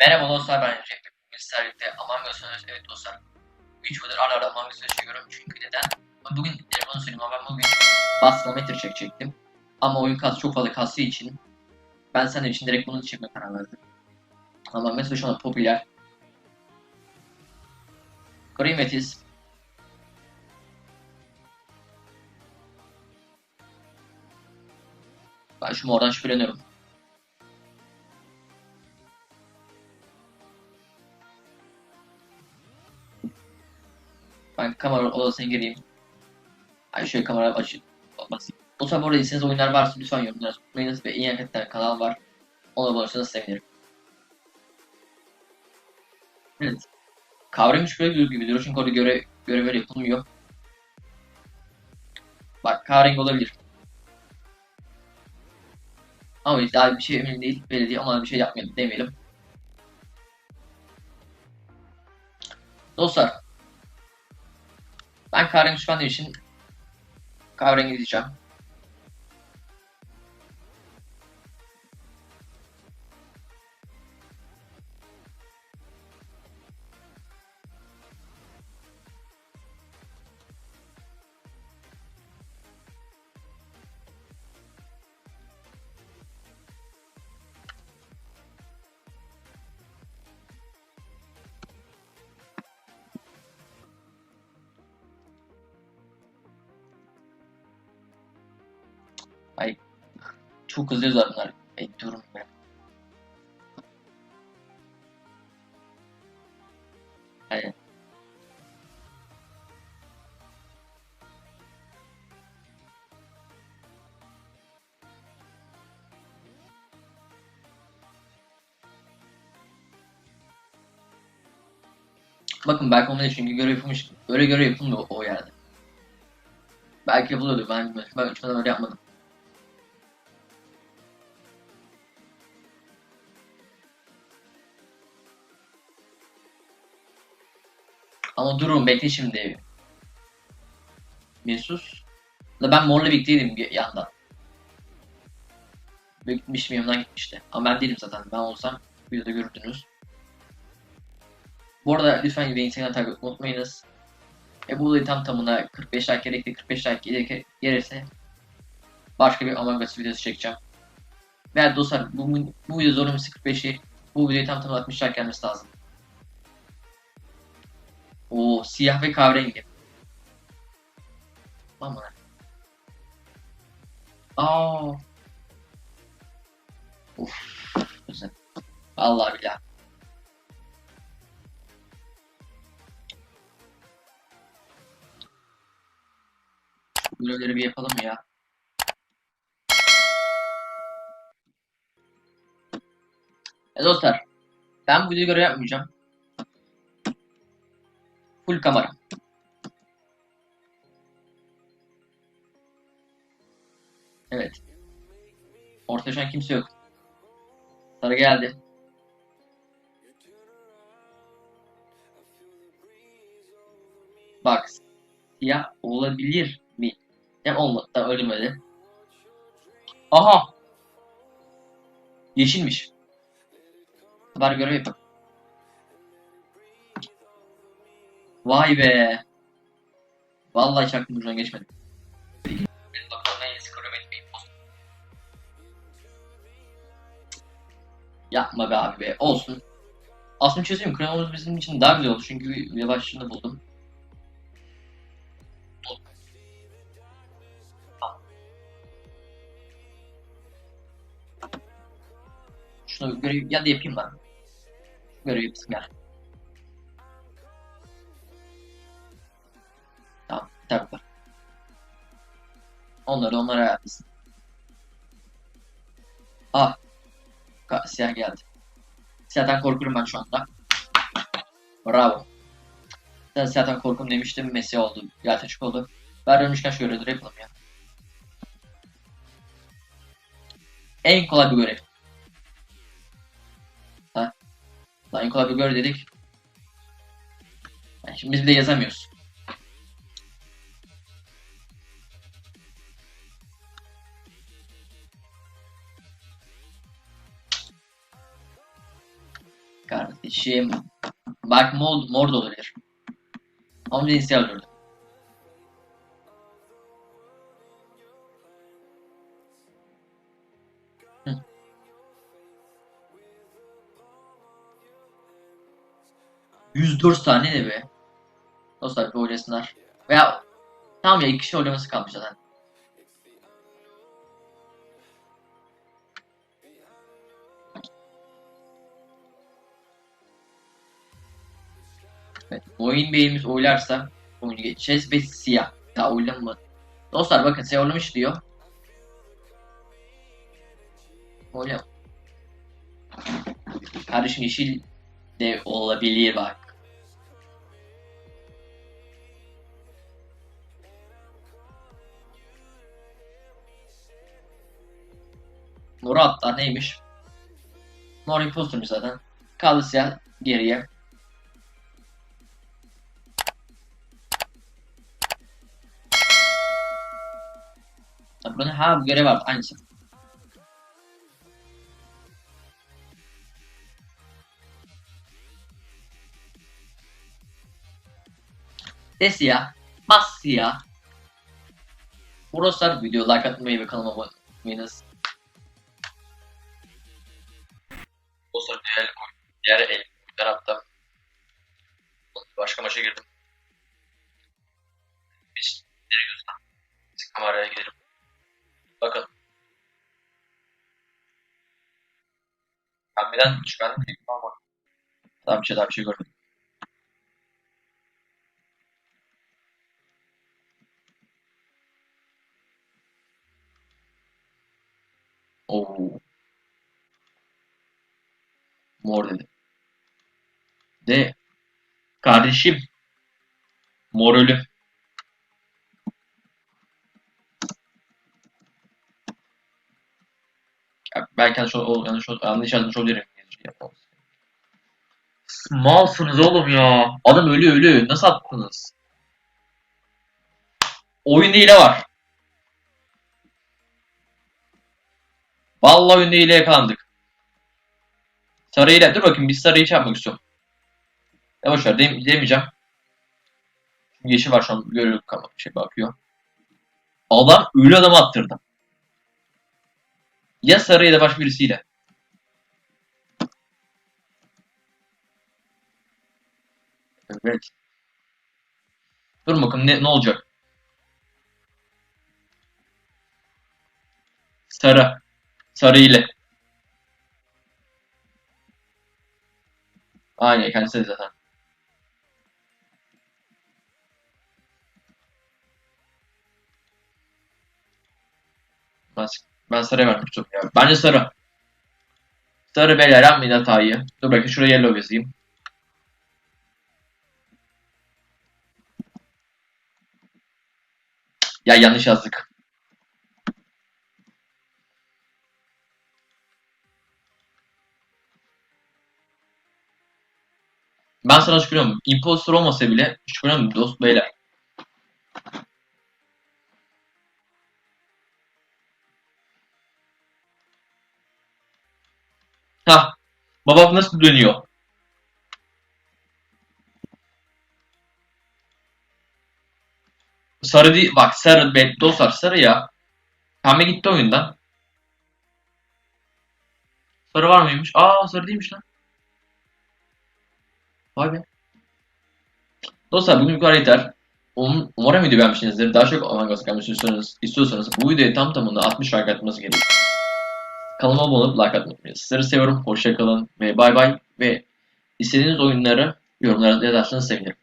Merhaba dostlar ben Recep. Bugün sizlerle Among Us oynuyoruz. Evet dostlar. 3 yıldır ara ara Among Us'u çekiyorum. Çünkü neden? Bugün telefonu söyleyeyim ama ben bugün Baskılametre çekecektim. Ama oyun kas çok fazla kastığı için ben senin için direkt bunu çekmeye karar verdim. Among Us şu anda popüler. Green Metis. Ben şu mordan şüpheleniyorum. Kamera odasına gireyim. Ay şöyle kamera açıp basayım. O tabi orada izlediğiniz oyunlar varsa lütfen yorumlara unutmayınız ve iyi hareketler kanal var. Ona bulursanız sevinirim. Evet. Kavram şüpheli bir gibi duruyor çünkü orada göre, görevler yapılmıyor. Bak kahrengi olabilir. Ama daha bir şey emin değil. Belediye ama bir şey yapmayalım demeyelim. Dostlar. Ben kahrengi düşmanlığı için kahrengi diyeceğim. Çok hızlı yazar bunlar. Ay durun be. Aynen. Bakın belki onun çünkü görev yapılmış. Öyle görev yapılmıyor o yerde. Belki yapılıyordur ben. Ben hiç öyle yapmadım. Ama durun bekle şimdi. Bir sus. La ben morla birlikteydim bir yandan. Gitmiş yanımdan gitmişti. Ama ben değilim zaten. Ben olsam videoda görürdünüz. Bu arada lütfen beni Instagram takip unutmayınız. E bu tam tamına 45 like gerekli 45 like gelirse başka bir Among Us videosu çekeceğim. Veya dostlar bu, bu video zorlaması 45'i bu videoyu tam tamına 60 like gelmesi lazım. O siyah ve kahverengi. Aman. Aa. Uf. Güzel. Vallahi billahi. Görevleri bir yapalım ya. E dostlar. Ben bu videoyu görev yapmayacağım. Full kamera. Evet. Ortada şu an kimse yok. Sarı geldi. Bak. Siyah olabilir mi? Ya olmadı da ölmedi. Aha. Yeşilmiş. Haber görev yapalım. Vay be. Vallahi hiç aklım ucundan geçmedi. Yapma be abi be. Olsun. Aslında bir şey. Kronomuz bizim için daha güzel oldu. Çünkü bir başlığını buldum. Şunu görev ya da yapayım ben. Görev yapsın gel. Onları onlara ayarlasın. Ah. Siyah geldi. Siyahtan korkuyorum ben şu anda. Bravo. Ben siyahtan korkum demiştim. Messi oldu. Gel açık oldu. Ben dönmüşken şu görevleri yapalım ya. En kolay bir görev. Ha? Lan en kolay bir görev dedik. Yani şimdi biz de yazamıyoruz. Kardeşim. Bak mor, mor da olabilir. Ama beni siyah öldürdü. Hı. ...104 tane ne be? Dostlar bir oynasınlar. Veya... Tamam ya iki kişi oynaması kalmış zaten. Evet, oyun beyimiz oylarsa oyunu geçeceğiz ve siyah. Daha oylanmadı. Dostlar bakın siyah oylamış diyor. Oyla. Kardeşim yeşil de olabilir bak. Mor atlar neymiş? Mor impostermiş zaten. Kaldı siyah geriye. Burada ha görev var aynısı. De siyah. Bas siyah. Burası video like atmayı ve kanalıma abone olmayınız. Dostlar diğer, diğer el tarafta başka maça girdim. Biz nereye gidiyoruz kameraya gidelim. Pembeden çıkan bir ama. Tamam bir şey daha bir şey gördüm. Oo. Mor dedi. De kardeşim mor ölü. Ya belki yanlış, ol- yanlış, ol- yanlış yazmış olabilirim. Malsınız oğlum ya. Adam ölü ölü. Nasıl attınız? Oyunda hile var. Vallahi oyunda hile yakalandık. Sarı ile. Dur bakayım biz sarıyı yapmak istiyorum. Ya boşver dem demeyeceğim. Yeşil var şu an görüyorum şey bakıyor. Adam ölü adamı attırdı. Ya sarı ya da başka birisiyle. Evet. Dur bakalım ne, ne olacak? Sarı. Sarı ile. Aynen kendisi de zaten. Ben, ben sarıya vermek istiyorum ya. Bence sarı. Sarı beyler yapmayın hatayı. Dur bakayım şuraya yellow yazayım. Ya yanlış yazdık. Ben sana şükrediyorum. Imposter olmasa bile şükrediyorum dost beyler. Ha, babam nasıl dönüyor? Sarı değil, bak sarı, dostlar sarı ya. Pembe gitti oyundan. Sarı var mıymış? Aa sarı değilmiş lan. Vay be. Dostlar bugün bu kadar yeter. Um, umarım video beğenmişsinizdir. Daha çok Among Us gelmesini istiyorsanız, istiyorsanız bu videoya tam tamında 60 like atmanız gerekiyor. Kanalıma abone olup like atmayı unutmayın. Sizleri seviyorum. Hoşçakalın bay bay. Ve istediğiniz oyunları yorumlara yazarsanız sevinirim.